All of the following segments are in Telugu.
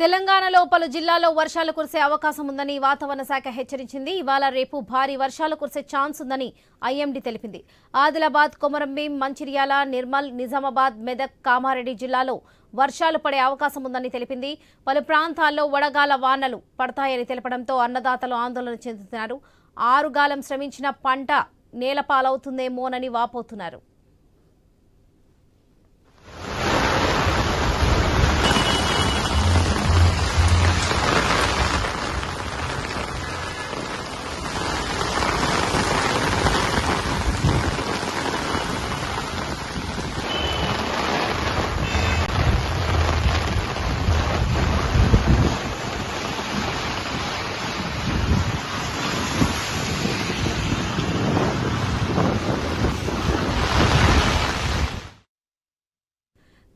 తెలంగాణలో పలు జిల్లాల్లో వర్షాలు కురిసే అవకాశం ఉందని వాతావరణ శాఖ హెచ్చరించింది. ఇవాళ రేపు భారీ వర్షాలు కురిసే ఛాన్స్ ఉందని ఐఎండీ తెలిపింది. ఆదిలాబాద్ కొమరంభీం మంచిర్యాల నిర్మల్ నిజామాబాద్ మెదక్ కామారెడ్డి జిల్లాలో వర్షాలు పడే అవకాశం ఉందని తెలిపింది. పలు ప్రాంతాల్లో వడగాల వానలు పడతాయని తెలపడంతో అన్నదాతలు ఆందోళన చెందుతున్నారు. ఆరుగాలం శ్రమించిన పంట నేలపాలవుతుందేమోనని వాపోతున్నారు.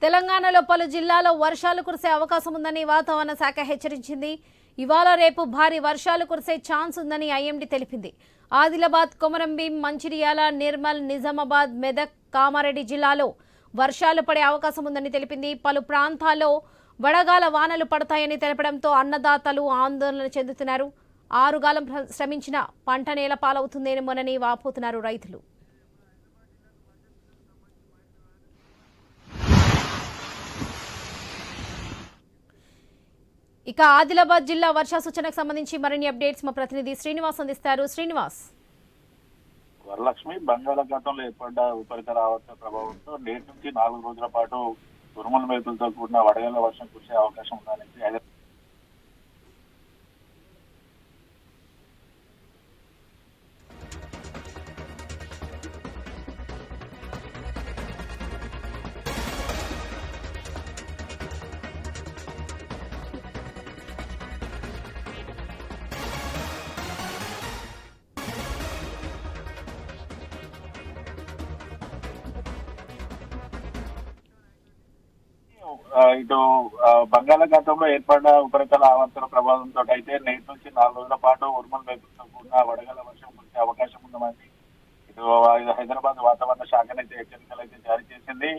తెలంగాణలో పలు జిల్లాల్లో వర్షాలు కురిసే అవకాశం ఉందని వాతావరణ శాఖ హెచ్చరించింది. ఇవాళ రేపు భారీ వర్షాలు కురిసే ఛాన్స్ ఉందని ఐఎండీ తెలిపింది. ఆదిలాబాద్ కొమరంభీం మంచిర్యాల నిర్మల్ నిజామాబాద్ మెదక్ కామారెడ్డి జిల్లాలో వర్షాలు పడే అవకాశం ఉందని తెలిపింది. పలు ప్రాంతాల్లో వడగాల వానలు పడతాయని తెలపడంతో అన్నదాతలు ఆందోళన చెందుతున్నారు. ఆరుగాలం శ్రమించిన పంట నేల పాలవుతుందేమోనని వాపోతున్నారు రైతులు. ఇక ఆదిలాబాద్ జిల్లా వర్షా సూచనకు సంబంధించి మరిన్ని అప్డేట్స్ మా ప్రతినిధి శ్రీనివాస్ అందిస్తారు. శ్రీనివాస్. వరలక్ష్మి బంగాళాఖాతంలో ఏర్పడ్డ ఉపరితల ఆవర్త ప్రభావంతో నేటి నుంచి నాలుగు రోజుల పాటు ఉరుముల మెరుపులతో కూడిన వడగళ్ళ వర్షం కురిసే అవకాశం ఉందని ఇటు బంగాళాఖాతంలో ఏర్పడిన ఉపరితల ఆవర్తన ప్రభావంతో అయితే నేటి నుంచి నాలుగు రోజుల పాటు ఉరుముల మెరుపులతో కూడిన వడగల వర్షం కురిసే అవకాశం ఉందని ఇటు ఇది హైదరాబాద్ వాతావరణ శాఖనైతే హెచ్చరికలు అయితే జారీ చేసింది.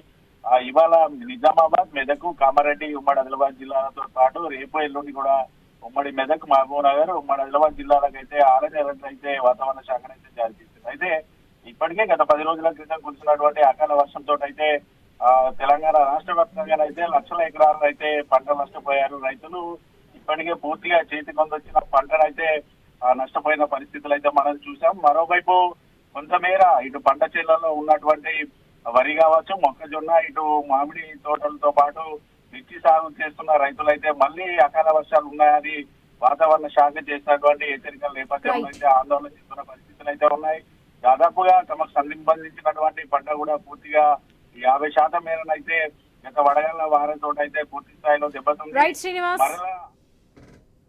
ఇవాళ నిజామాబాద్ మెదక్ కామారెడ్డి ఉమ్మడి ఆదిలాబాద్ జిల్లాలతో పాటు రేపు ఎల్లుండి కూడా ఉమ్మడి మెదక్ మహబూబ్ నగర్ ఉమ్మడి ఆదిలాబాద్ జిల్లాలకు అయితే ఆరెంజ్ అలర్ట్ అయితే వాతావరణ శాఖనైతే జారీ చేసింది. అయితే ఇప్పటికే గత పది రోజుల క్రితం కురిసినటువంటి అకాల వర్షంతో అయితే తెలంగాణ రాష్ట్ర వ్యాప్తంగా అయితే లక్షల ఎకరాలు అయితే పంట నష్టపోయారు. రైతులు ఇప్పటికే పూర్తిగా చేతి కొందొచ్చిన పంటనైతే నష్టపోయిన పరిస్థితులు అయితే మనం చూసాం. మరోవైపు కొంతమేర ఇటు పంట చేలలో ఉన్నటువంటి వరి కావచ్చు మొక్కజొన్న ఇటు మామిడి తోటలతో పాటు మిర్చి సాగు చేస్తున్న రైతులైతే మళ్ళీ అకాల వర్షాలు ఉన్నాయని వాతావరణ శాఖ చేసినటువంటి హెచ్చరికల నేపథ్యంలో. అయితే ఆందోళన చెందుతున్న పరిస్థితులు అయితే ఉన్నాయి. దాదాపుగా తమకు సంబంధించినటువంటి పంట కూడా పూర్తిగా యాభై శాతం మేరనైతే గత వడగళ్ళ వారంతో అయితే పూర్తి స్థాయిలో దెబ్బతింది. రైట్ శ్రీనివాస్. మరలా